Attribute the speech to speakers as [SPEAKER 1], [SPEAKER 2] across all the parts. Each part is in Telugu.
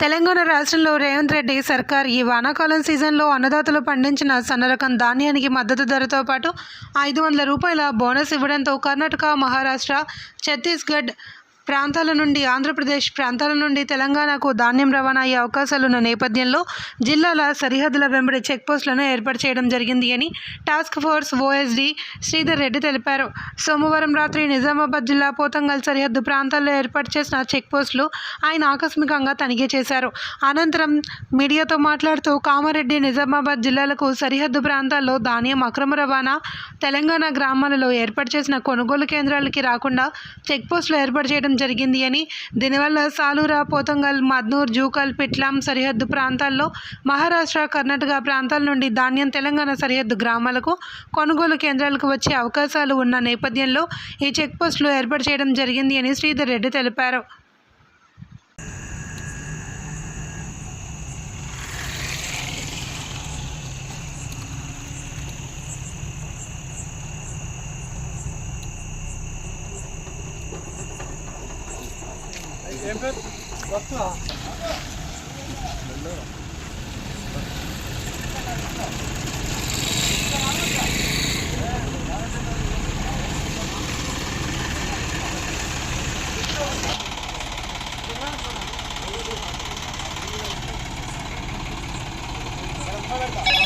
[SPEAKER 1] తెలంగాణ రాష్ట్రంలో రేవంత్ రెడ్డి సర్కార్ ఈ వానాకాలం సీజన్లో అన్నదాతలు పండించిన సన్నరకం ధాన్యానికి మద్దతు ధరతో పాటు ఐదు వందల రూపాయల బోనస్ ఇవ్వడంతో కర్ణాటక మహారాష్ట్ర ఛత్తీస్గఢ్ ప్రాంతాల నుండి ఆంధ్రప్రదేశ్ ప్రాంతాల నుండి తెలంగాణకు ధాన్యం రవాణా అయ్యే అవకాశాలున్న నేపథ్యంలో జిల్లాల సరిహద్దుల వెంబడి చెక్పోస్టులను ఏర్పాటు చేయడం జరిగింది అని task force OSD Sridhar Reddy తెలిపారు. సోమవారం రాత్రి నిజామాబాద్ జిల్లా పోతంగల్ సరిహద్దు ప్రాంతాల్లో ఏర్పాటు చేసిన చెక్పోస్టులు ఆయన ఆకస్మికంగా తనిఖీ చేశారు. అనంతరం మీడియాతో మాట్లాడుతూ కామారెడ్డి నిజామాబాద్ జిల్లాలకు సరిహద్దు ప్రాంతాల్లో ధాన్యం అక్రమ రవాణా తెలంగాణ గ్రామాలలో ఏర్పాటు చేసిన కొనుగోలు కేంద్రాలకి రాకుండా చెక్పోస్టులు ఏర్పాటు చేయడం జరిగింది అని. దీనివల్ల సాలూరా పోతంగల్ మద్నూర్ జూకల్ పిట్లాం సరిహద్దు ప్రాంతాల్లో మహారాష్ట్ర కర్ణాటక ప్రాంతాల నుండి ధాన్యం తెలంగాణ సరిహద్దు గ్రామాలకు కొనుగోలు కేంద్రాలకు వచ్చే అవకాశాలు ఉన్న నేపథ్యంలో ఈ చెక్పోస్టులు ఏర్పాటు చేయడం జరిగింది అని శ్రీధర్ రెడ్డి తెలిపారు.
[SPEAKER 2] ఏం
[SPEAKER 3] పేరు Thank
[SPEAKER 2] you.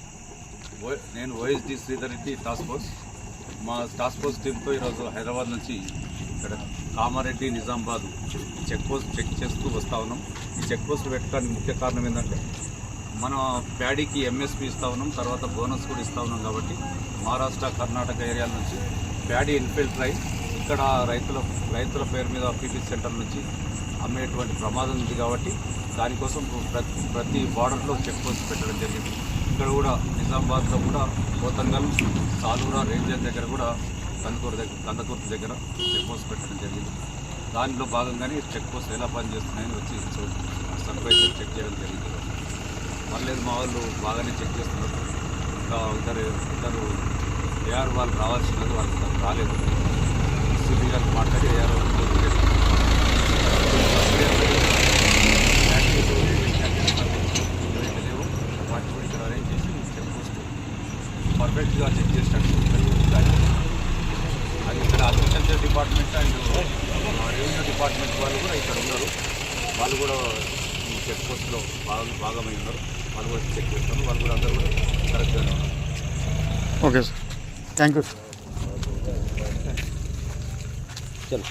[SPEAKER 2] నేను YSD Sridhar Reddy task force. మా టాస్క్ ఫోర్స్ టీంతో ఈరోజు హైదరాబాద్ నుంచి ఇక్కడ Kamareddy Nizamabad check post check చేస్తూ వస్తూ ఉన్నాం. ఈ చెక్ పోస్ట్ పెట్టడానికి ముఖ్య కారణం ఏంటంటే మన ప్యాడీకి ఎంఎస్పి ఇస్తూ ఉన్నాం తర్వాత బోనస్ కూడా ఇస్తూ ఉన్నాం కాబట్టి మహారాష్ట్ర కర్ణాటక ఏరియాల నుంచి ప్యాడీ ఇన్ఫిల్టర్ ఇక్కడ రైతుల రైతుల పేరు మీద పీపీ సెంటర్ నుంచి అమ్మేటువంటి ప్రమాదం ఉంది కాబట్టి దానికోసం ప్రతి ప్రతి బార్డర్లో చెక్ పోస్ట్ పెట్టడం జరిగింది. ఇక్కడ కూడా నిజామాబాద్లో కూడా పోతంగల్ సాలూర రేంజర్ దగ్గర కూడా కందుకూరు దగ్గర కందకూరు దగ్గర చెక్ పోస్ట్ పెట్టడం జరిగింది. దానిలో భాగంగానే చెక్ పోస్ట్ ఎలా పనిచేస్తున్నాయని వచ్చి సర్పై చెక్ చేయడం జరిగింది. పర్లేదు మా వాళ్ళు బాగానే చెక్ చేస్తున్నారు. ఇంకా ఇద్దరు ఇద్దరు ఏఆర్ వాళ్ళు రావాల్సినది వాళ్ళు రాలేదు. సిబి గారికి మాట్లాడి ఏఆర్ వాళ్ళతో లేవు వాటిని కూడా ఇక్కడ అరేంజ్ చేసి చెక్ పోస్ట్ పర్ఫెక్ట్గా చెక్ చేసినట్టు అది ఇక్కడ agriculture department and revenue department వాళ్ళు కూడా ఇక్కడ ఉన్నారు. వాళ్ళు కూడా ఈ చెక్ పోస్ట్లో బాగా భాగమై ఉన్నారు. వాళ్ళు కూడా చెక్ చేస్తారు. వాళ్ళు కూడా అందరూ కూడా కరెక్ట్గానే ఉన్నారు.
[SPEAKER 3] Okay sir. Thank you sir
[SPEAKER 4] చలో.